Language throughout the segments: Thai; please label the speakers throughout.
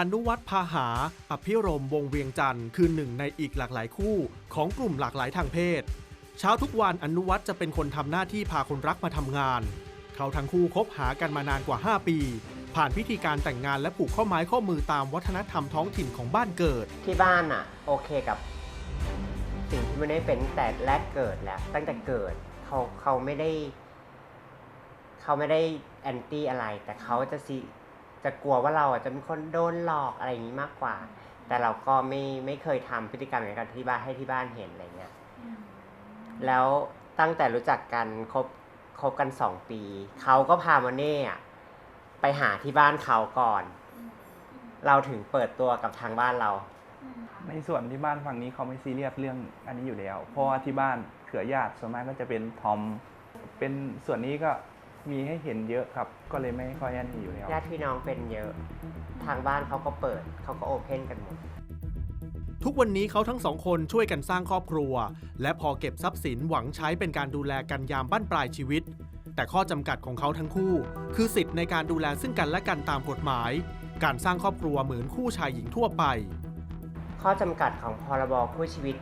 Speaker 1: อนุวัตพาหา อภิรมวงเวียงจันทร์คือหนึ่งในอีกหลากหลายคู่ของกลุ่มหลากหลายทางเพศ เช้าทุกวันอนุวัตจะเป็นคนทำหน้าที่พาคนรักมาทำงาน เขาทั้งคู่คบหากันมานานกว่า 5 ปี ผ่านพิธีการแต่งงานและผูกข้อไม้ข้อมือตามวัฒนธรรมท้องถิ่นของบ้านเกิด
Speaker 2: ที่บ้านอะโอเคกับสิ่งที่ไม่ได้เป็นแต่แรกเกิดแล้ว ตั้งแต่เกิดเขาเขาไม่ได้ เขาไม่ได้แอนตี้อะไร แต่เขาจะสิ จะกลัวว่าเราอะจะเป็นคนโดนหลอกอะไรอย่างนี้มากกว่า แต่เราก็ไม่ไม่เคยทำพฤติกรรมอย่างนั้นที่บ้านให้ที่บ้านเห็นอะไรเงี้ยแล้วตั้งแต่รู้จักกันคบคบกันสองปีเขาก็พามาเน่อะไปหาที่บ้านเขาก่อน เราถึงเปิดตัวกับทางบ้านเรา
Speaker 3: ในส่วนที่บ้านฝั่งนี้เขาไม่ซีเรียสเรื่องอันนี้อยู่แล้ว เพราะว่าที่บ้านเขือญาติส่วนมากก็จะเป็นทอม เป็นส่วนนี้ก็ มีให้เห็นเยอะครับ ก็เลยไม่ค่อยอันนี้อยู่แล้ว
Speaker 2: ญาติพี่น้องเป็นเยอะทางบ้านเขาก็เปิดเขาก็โอเพนกันหมด
Speaker 1: ทุกวันนี้เขาทั้งสองคนช่วยกันสร้างครอบครัว และพอเก็บทรัพย์สินหวังใช้เป็นการดูแลกันยามบั้นปลายชีวิต แต่ข้อจำกัดของเขาทั้งคู่ คือสิทธิ์ในการดูแลซึ่งกันและกันตามกฎหมาย การสร้างครอบครัวเหมือนคู่ชายหญิงทั่วไป
Speaker 2: ข้อจำกัดของพรบคู่ชีวิต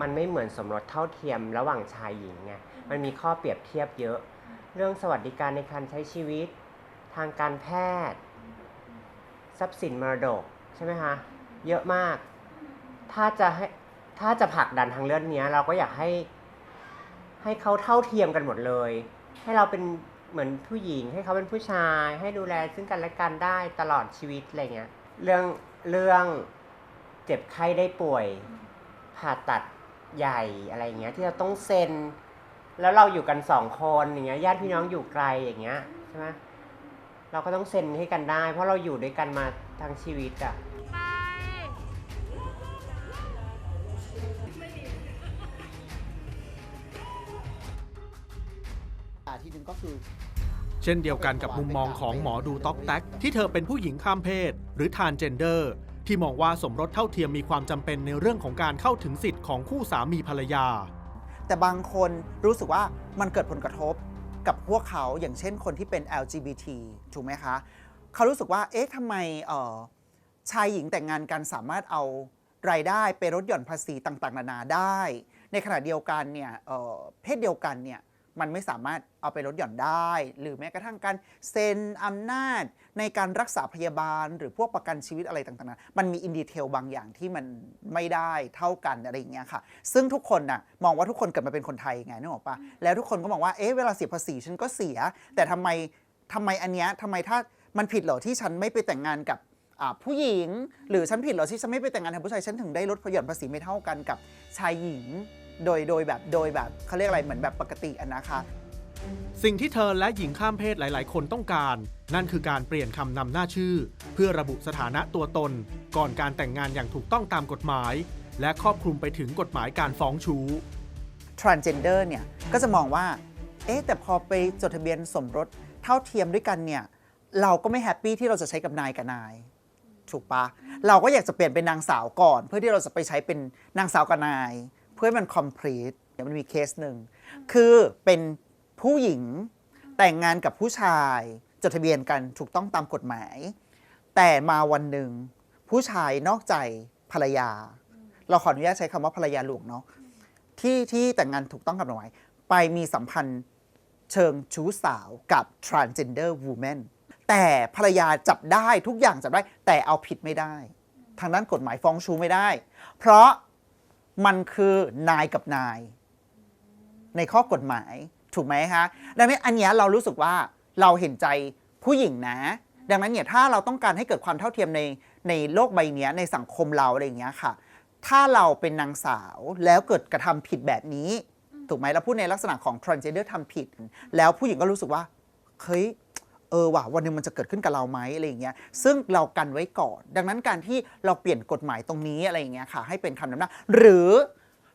Speaker 2: มันไม่เหมือนสมรสเท่าเทียมระหว่างชายหญิงไงมันมีข้อเปรียบเทียบเยอะ เรื่องสวัสดิการในการใช้ชีวิต ทางการแพทย์ ทรัพย์สินมรดกใช่ไหมคะเยอะมาก ถ้าจะให้ถ้าจะผลักดันทางเรื่องนี้เราก็อยากให้ ให้เขาเท่าเทียมกันหมดเลย ให้เราเป็นเหมือนผู้หญิง ให้เขาเป็นผู้ชาย ให้ดูแลซึ่งกันและกันได้ตลอดชีวิตอะไรเงี้ยเรื่องเรื่องเจ็บไข้ได้ป่วยผ่าตัดใหญ่อะไรเงี้ยที่เราต้องเซ็น แล้วเราอยู่กันสองคนอย่างเงี้ยญาติพี่น้องอยู่ไกลอย่างเงี้ยใช่ไหมเราก็ต้องเซ็นให้กันได้ เพราะเราอยู่ด้วยกันมาทั้งชีวิตอะ
Speaker 4: อ่าทีนึงก็คือ
Speaker 1: เช่นเดียวกันกับมุมมองของหมอดูต๊อกแท็กที่เธอเป็นผู้หญิงข้ามเพศ หรือทานเจนเดอร์ ที่มองว่าสมรสเท่าเทียมมีความจำเป็นในเรื่องของการเข้าถึงสิทธิ์ของคู่สามีภรรยา
Speaker 4: แต่บางคนรู้สึกว่ามันเกิดผลกระทบกับพวกเขาอย่างเช่นคนที่เป็น LGBT ถูกไหมคะเขารู้สึกว่าเอ๊ะทำไมชายหญิงแต่งงานกันสามารถเอารายได้ไปลดหย่อนภาษีต่างๆ นานาได้ ในขณะเดียวกันเนี่ยเเพศเดียวกันเนี่ย มันไม่สามารถเอาไปลดหย่อนได้ หรือแม้กระทั่งการเซ็นอำนาจในการรักษาพยาบาล หรือพวกประกันชีวิตอะไรต่างๆนามันมีอินดีเทลบางอย่างที่มันไม่ได้เท่ากันอะไรอย่างเงี้ยค่ะ ซึ่งทุกคนน่ะมองว่าทุกคนเกิดมาเป็นคนไทยไงนึกออกปะแล้วทุกคนก็มองว่าเอ๊ะเวลาเสียภาษีฉันก็เสีย แต่ทำไมทำไมอันเนี้ยทำไมถ้ามันผิดเหรอที่ฉันไม่ไปแต่งงานกับอ่าผู้หญิง หรือฉันผิดเหรอที่ฉันไม่ไปแต่งงานกับผู้ชายฉันถึงได้ลดหย่อนภาษีไม่เท่ากันกับชายหญิง โดยโดยแบบโดยแบบเขาเรียกอะไรเหมือนแบบปกติอะนะคะ
Speaker 1: สิ่งที่เธอและหญิงข้ามเพศหลาย ๆ คนต้องการ นั่นคือการเปลี่ยนคำนำหน้าชื่อ เพื่อระบุสถานะตัวตน ก่อนการแต่งงานอย่างถูกต้องตามกฎหมาย และครอบคลุมไปถึงกฎหมายการฟ้องชู้
Speaker 4: transgender เนี่ยก็จะมองว่า เอ๊ะแต่พอไปจดทะเบียนสมรสเท่าเทียมด้วยกันเนี่ยเราก็ไม่แฮปปี้ที่เราจะใช้กับนายกับนาย ถูกปะเราก็อยากจะเปลี่ยนเป็นนางสาวก่อน เพื่อที่เราจะไปใช้เป็นนางสาวกับนาย เพื่อให้มัน complete เดี๋ยวมันมีเคสหนึ่ง คือเป็นผู้หญิงแต่งงานกับผู้ชาย จดทะเบียนกันถูกต้องตามกฎหมาย แต่มาวันหนึ่ง ผู้ชายนอกใจภรรยา เราขออนุญาตใช้คำว่าภรรยาหลวงเนาะที่ที่แต่งงานถูกต้องกับกฎหมายไปมีสัมพันธ์เชิงชู้สาวกับ transgender woman แต่ภรรยาจับได้ทุกอย่างจับได้ แต่เอาผิดไม่ได้ ทางด้านกฎหมายฟ้องชู้ไม่ได้ เพราะ มันคือนายกับนาย ในข้อกฎหมายถูกไหมคะดังนั้นอันเนี้ยเรารู้สึกว่าเราเห็นใจผู้หญิงนะ ดังนั้นเนี่ยถ้าเราต้องการให้เกิดความเท่าเทียมในในโลกใบเนี้ยในสังคมเราอะไรอย่างเงี้ยค่ะ ถ้าเราเป็นนางสาวแล้วเกิดกระทำผิดแบบนี้ ถูกไหมเราพูดในลักษณะของ transgender ทำผิด แล้วผู้หญิงก็รู้สึกว่าเฮ้ย ออว่ะวันหนึงมันจะเกิดขึ้นกับเราไหมอะไรอย่างเงี้ยซึ่งเรากันไว้ก่อน ดังนั้นการที่เราเปลี่ยนกฎหมายตรงนี้อะไรอย่างเงี้ยค่ะให้เป็นคำนำหน้าหรือ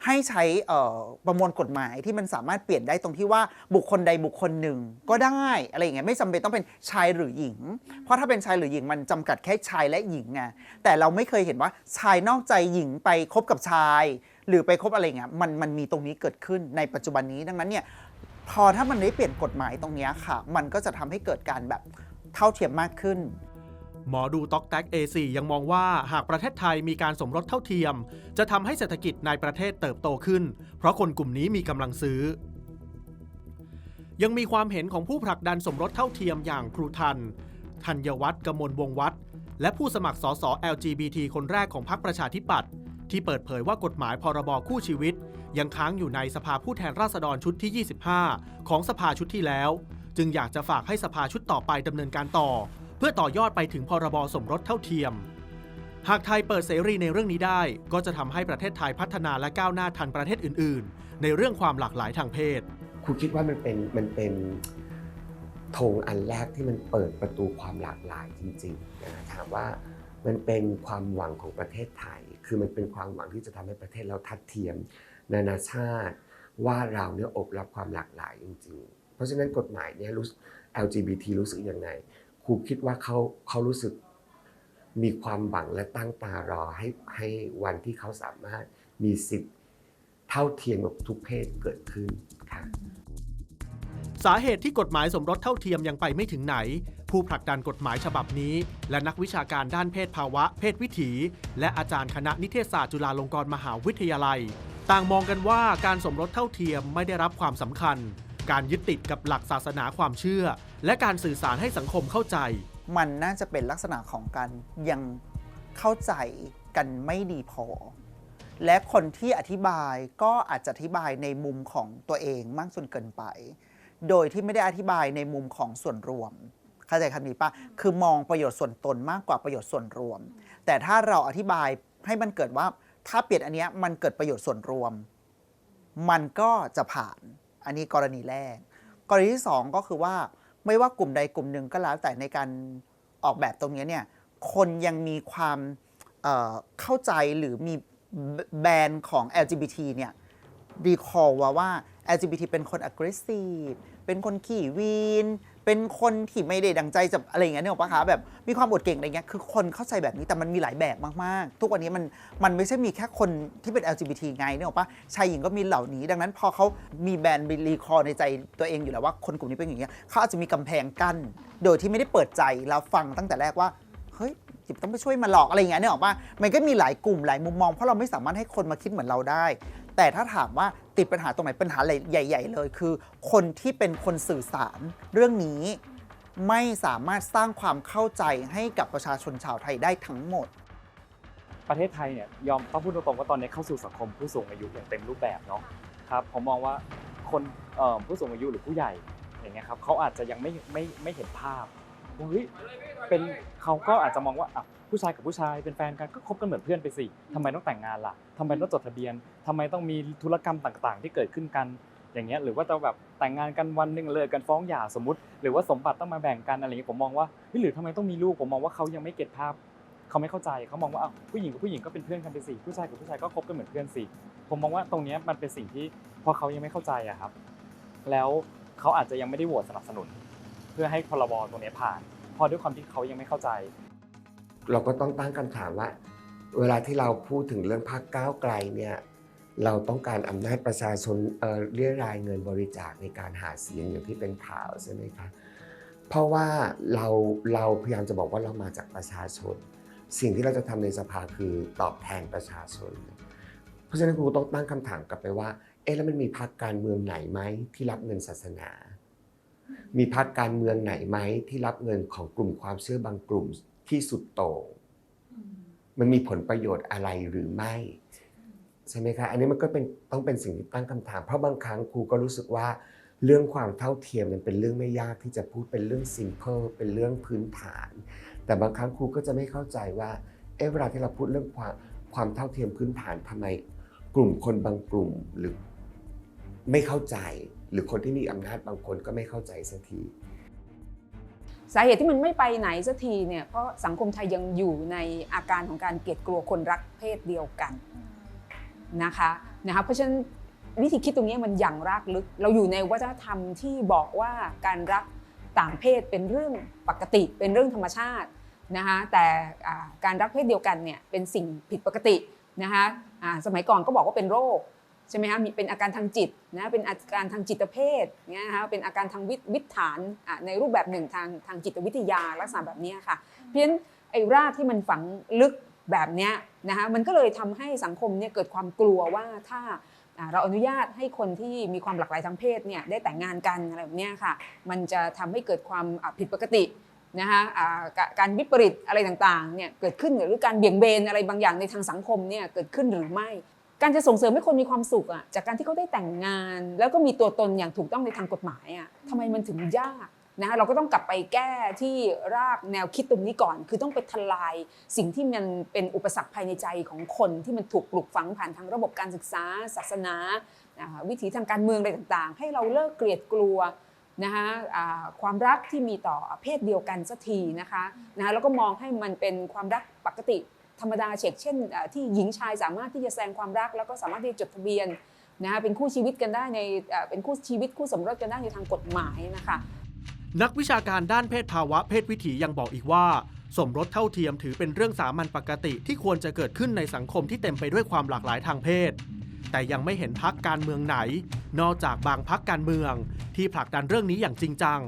Speaker 4: ให้ใช้เอ่อประมวลกฎหมายที่มันสามารถเปลี่ยนได้ตรงที่ว่าบุคคลใดบุคคลหนึ่งก็ได้อะไรอย่างเงี้ยไม่จำเป็นต้องเป็นชายหรือหญิง เพราะถ้าเป็นชายหรือหญิงมันจำกัดแค่ชายและหญิงไงแต่เราไม่เคยเห็นว่าชายนอกใจหญิงไปคบกับชาย หรือไปคบอะไรเงี้ยมันมันมีตรงนี้เกิดขึ้นในปัจจุบันนี้ดังนั้นเนี่ย พอถ้ามันได้เปลี่ยนกฎหมายตรงนี้ค่ะ มันก็จะทำให้เกิดการแบบเท่าเทียมมากขึ้น
Speaker 1: หมอดูต็อกแท็ก A4 ยังมองว่าหากประเทศไทยมีการสมรสเท่าเทียม จะทำให้เศรษฐกิจในประเทศเติบโตขึ้น เพราะคนกลุ่มนี้มีกำลังซื้อ ยังมีความเห็นของผู้ผลักดันสมรสเท่าเทียมอย่างครูทันธัญวัฒน์กมลวงวัฒน์และผู้สมัครสส LGBT คนแรกของพรรคประชาธิปัตย์ ที่เปิดเผยว่ากฎหมายพรบคู่ชีวิต ยังค้างอยู่ในสภาผู้แทนราษฎรชุดที่ 25 ของสภาชุดที่แล้ว จึงอยากจะฝากให้สภาชุดต่อไปดำเนินการต่อ เพื่อต่อยอดไปถึงพรบสมรสเท่าเทียม หากไทยเปิดเสรีในเรื่องนี้ได้ ก็จะทำให้ประเทศไทยพัฒนาและก้าวหน้าทันประเทศอื่น ๆ ในเรื่องความหลากหลายทางเพศ
Speaker 5: ครูคิดว่ามันเป็นมันเป็นธงอันแรกที่มันเปิดประตูความหลากหลายจริงๆนะถามว่ามันเป็นความหวังของประเทศไทย คือมันเป็นความหวังที่จะทำให้ประเทศเราทัดเทียม นานาชาติว่าเราเนี่ยอบรับความหลากหลายจริง ๆ เพราะฉะนั้นกฎหมายเนี่ยรู้ LGBT รู้สึกยังไงครูคิดว่าเขาเขารู้สึกมีความหวังและตั้งตารอให้ให้วันที่เขาสามารถมีสิทธิ์เท่าเทียมกับทุกเพศเกิดขึ้นค่ะ
Speaker 1: สาเหตุที่กฎหมายสมรสเท่าเทียมยังไปไม่ถึงไหน ผู้ผลักดันกฎหมายฉบับนี้ และนักวิชาการด้านเพศภาวะ เพศวิถี และอาจารย์คณะนิเทศศาสตร์จุฬาลงกรณ์มหาวิทยาลัย ต่างมองกันว่าการสมรสเท่าเทียมไม่ได้รับความสำคัญ การยึดติดกับหลักศาสนาความเชื่อ และการสื่อสารให้สังคมเข้าใจ
Speaker 4: มันน่าจะเป็นลักษณะของการยังเข้าใจกันไม่ดีพอ และคนที่อธิบายก็อาจจะอธิบายในมุมของตัวเองมากจนเกินไป โดยที่ไม่ได้อธิบายในมุมของส่วนรวม เข้าใจคำนี้ปะคือมองประโยชน์ส่วนตนมากกว่าประโยชน์ส่วนรวม แต่ถ้าเราอธิบายให้มันเกิดว่าถ้าเปลี่ยนอันเนี้ยมันเกิดประโยชน์ส่วนรวม มันก็จะผ่านอันนี้กรณีแรก กรณีที่สองก็คือว่าไม่ว่ากลุ่มใดกลุ่มหนึ่งก็แล้วแต่ในการออกแบบตรงเนี้ยเนี่ยคนยังมีความเอ่อเข้าใจหรือมีแบรนด์ของ LGBT เนี่ยรีคอลว่าว่า LGBT เป็นคน aggressive เป็นคนขี่วีน เป็นคนที่ไม่ได้ดังใจจะอะไรอย่างเงี้ยเนี่ยหรอปะคะแบบมีความอดเก่งอะไรเงี้ยคือคนเข้าใจแบบนี้แต่มันมีหลายแบบมากๆ ทุกวันนี้มันมันไม่ใช่มีแค่คนที่เป็น LGBT ไงเนี่ยหรอปะชายหญิงก็มีเหล่านี้ ดังนั้นพอเขามีแบรนด์รีคอในใจตัวเองอยู่แล้วว่าคนกลุ่มนี้เป็นอย่างเงี้ยเขาอาจจะมีกำแพงกั้นโดยที่ไม่ได้เปิดใจแล้วฟังตั้งแต่แรกว่าเฮ้ยจิบต้องไปช่วยมาหลอกอะไรอย่างเงี้ยเนี่ยหรอปะมันก็มีหลายกลุ่มหลายมุมมองเพราะเราไม่สามารถให้คนมาคิดเหมือนเราได้ แต่ถ้าถามว่าติดปัญหาตรงไหนปัญหาใหญ่ ๆ เลย คือ คนที่เป็นคนสื่อสารเรื่องนี้ไม่สามารถสร้างความเข้าใจให้กับประชาชนชาวไทยได้ทั้งหมด
Speaker 6: ประเทศไทยเนี่ยยอมต้องพูดตรงๆว่าตอนนี้เข้าสู่สังคมผู้สูงอายุอย่างเต็มรูปแบบเนาะครับผมมองว่าคนผู้สูงอายุหรือผู้ใหญ่อย่างเงี้ยครับเขาอาจจะยังไม่ไม่ไม่เห็นภาพ เฮ้ยเป็นเขาก็อาจจะมองว่าอะผู้ชายกับผู้ชายเป็นแฟนกันก็คบกันเหมือนเพื่อนไปสิทำไมต้องแต่งงานล่ะทำไมต้องจดทะเบียนทำไมต้องมีธุรกรรมต่างๆ ที่เกิดขึ้นกันอย่างเงี้ยหรือว่าจะแบบแต่งงานกันวันหนึ่งเลยกันฟ้องหย่าสมมติ หรือว่าสมบัติต้องมาแบ่งกันอะไรอย่างเงี้ยผมมองว่าเฮ้ยหรือทำไมต้องมีลูกผมมองว่าเขายังไม่เก็ตภาพเขาไม่เข้าใจเขามองว่าอ้าวผู้หญิงกับผู้หญิงก็เป็นเพื่อนกันไปสิผู้ชายกับผู้ชายก็คบกันเหมือนเพื่อนสิผมมองว่าตรงเนี้ยมันเป็นสิ่งที่พอเขายังไม่เข้าใจอะครับ แล้วเขาอาจจะยังไม่ได้โหวตสนับสนุน เพื่อให้พรบตรงนี้ผ่านเพอด้วยความที่เขายังไม่เข้าใจ
Speaker 5: เราก็ต้องตั้งคำถามว่า เวลาที่เราพูดถึงเรื่องพรรคก้าวไกลเนี่ยเราต้องการอำนาจประชาชนเอ่อเรียรายเงินบริจาคในการหาเสียงอย่างที่เป็นข่าวใช่ไหมคะเพราะว่าเราเราพยายามจะบอกว่าเรามาจากประชาชน สิ่งที่เราจะทำในสภาคือตอบแทนประชาชน เพราะฉะนั้นครูต้องตั้งคำถามกลับไปว่าเอ๊ะแล้วมันมีพรรคการเมืองไหนไหมที่รับเงินศาสนา มีพรรคการเมืองไหนไหมที่รับเงินของกลุ่มความเชื่อบางกลุ่มที่สุดโต่งมันมีผลประโยชน์อะไรหรือไม่ ใช่ไหมคะอันนี้มันก็เป็นต้องเป็นสิ่งที่ตั้งคำถาม เพราะบางครั้งครูก็รู้สึกว่า เรื่องความเท่าเทียมมันเป็นเรื่องไม่ยากที่จะพูดเป็นเรื่อง simple เป็นเรื่องพื้นฐาน แต่บางครั้งครูก็จะไม่เข้าใจว่าเอะเวลาที่เราพูดเรื่องความความเท่าเทียมพื้นฐานทำไม กลุ่มคนบางกลุ่มหรือไม่เข้าใจ หรือคนที่มีอำนาจบางคนก็ไม่เข้าใจสักที
Speaker 7: สาเหตุที่มันไม่ไปไหนสักทีเนี่ยเพราะสังคมไทยยังอยู่ในอาการของการเกลียดกลัวคนรักเพศเดียวกันนะคะนะคะเพราะฉะนั้นวิธีคิดตรงนี้มันอย่างรากลึก เราอยู่ในวัฒนธรรมที่บอกว่าการรักต่างเพศเป็นเรื่องปกติเป็นเรื่องธรรมชาตินะคะแต่การรักเพศเดียวกันเนี่ยเป็นสิ่งผิดปกตินะคะสมัยก่อนก็บอกว่าเป็นโรค ใช่ไหมคะมีเป็นอาการทางจิตนะเป็นอาการทางจิตเภทเนี่ยนะคะเป็นอาการทางวิวิถฐานอะในรูปแบบหนึ่งทางทางจิตวิทยาลักษณะแบบเนี้ยค่ะ เพราะฉะนั้นไอ้รากที่มันฝังลึกแบบเนี้ยนะคะมันก็เลยทำให้สังคมเนี่ยเกิดความกลัวว่าถ้าอ่าเราอนุญาตให้คนที่มีความหลากหลายทางเพศเนี่ยได้แต่งงานกันอะไรแบบเนี้ยค่ะ มันจะทำให้เกิดความอ่าผิดปกตินะคะอ่ากะการวิปริตอะไรต่างๆเนี่ยเกิดขึ้นหรือการเบี่ยงเบนอะไรบางอย่างในทางสังคมเนี่ยเกิดขึ้นหรือไม่ การจะส่งเสริมให้คนมีความสุขอะจากการที่เขาได้แต่งงาน แล้วก็มีตัวตนอย่างถูกต้องในทางกฎหมายอะทำไมมันถึงยากนะคะเราก็ต้องกลับไปแก้ที่รากแนวคิดตรงนี้ก่อน คือต้องไปทลายสิ่งที่มันเป็นอุปสรรคภายในใจของคนที่มันถูกปลูกฝังผ่านทางระบบการศึกษา ศาสนาวิถีทางการเมืองอะไรต่างๆ ให้เราเลิกเกลียดกลัวนะคะความรักที่มีต่อเพศเดียวกันสักทีนะคะนะคะแล้วก็มองให้มันเป็นความรักปกติ ธรรมดาเฉกเช่นเอ่อที่หญิงชายสามารถที่จะแสดงความรัก แล้วก็สามารถที่จะจดทะเบียนนะคะเป็นคู่ชีวิตกันได้ในเป็นคู่ชีวิตคู่สมรสกันได้ในทางกฎหมายนะคะ
Speaker 1: นักวิชาการด้านเพศภาวะเพศวิถียังบอกอีกว่า สมรสเท่าเทียมถือเป็นเรื่องสามัญปกติที่ควรจะเกิดขึ้นในสังคมที่เต็มไปด้วยความหลากหลายทางเพศ แต่ยังไม่เห็นพักการเมืองไหน นอกจากบางพักการเมือง ที่ผลักดันเรื่องนี้อย่างจริงจัง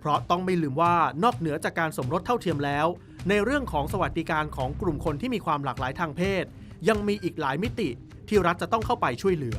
Speaker 1: เพราะต้องไม่ลืมว่านอกเหนือจากการสมรสเท่าเทียมแล้ว ในเรื่องของสวัสดิการของกลุ่มคนที่มีความหลากหลายทางเพศ ยังมีอีกหลายมิติที่รัฐจะต้องเข้าไปช่วยเหลือ